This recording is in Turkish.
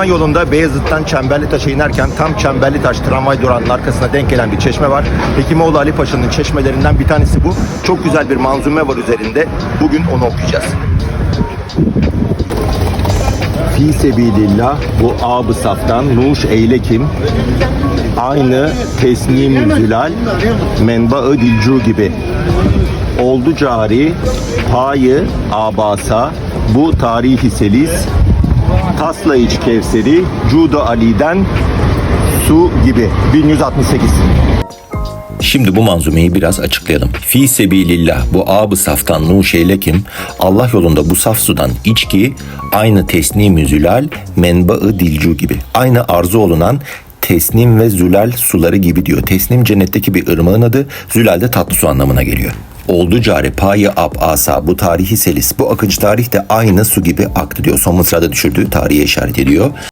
Tramvay yolunda Beyazıt'tan Çemberlitaş'a inerken tam Çemberlitaş tramvay durağının arkasına denk gelen bir çeşme var. Hekimoğlu Ali Paşa'nın çeşmelerinden bir tanesi bu. Çok güzel bir manzume var üzerinde. Bugün onu okuyacağız. Fi sebilillah bu ab saftan nuş eyle kim aynı tesnim zülal menba-ı dilcu gibi oldu cari payı abasa bu tarihi selis tasla iç kevseri cuda ali'den su gibi 1168 Şimdi bu manzumeyi biraz açıklayalım. Fi sebilillah bu ab-ı saftan nuşeylekim Allah yolunda bu saf sudan içki aynı tesnim zülal menba-ı dilcu gibi. Aynı arzu olunan tesnim ve zülal suları gibi diyor. Tesnim cennetteki bir ırmağın adı, zülal de tatlı su anlamına geliyor. Oldu cari payı ab asa bu tarihi selis bu akıcı tarih de aynı su gibi aktı diyor. Son mısrada düşürdüğü tarihe işaret ediyor.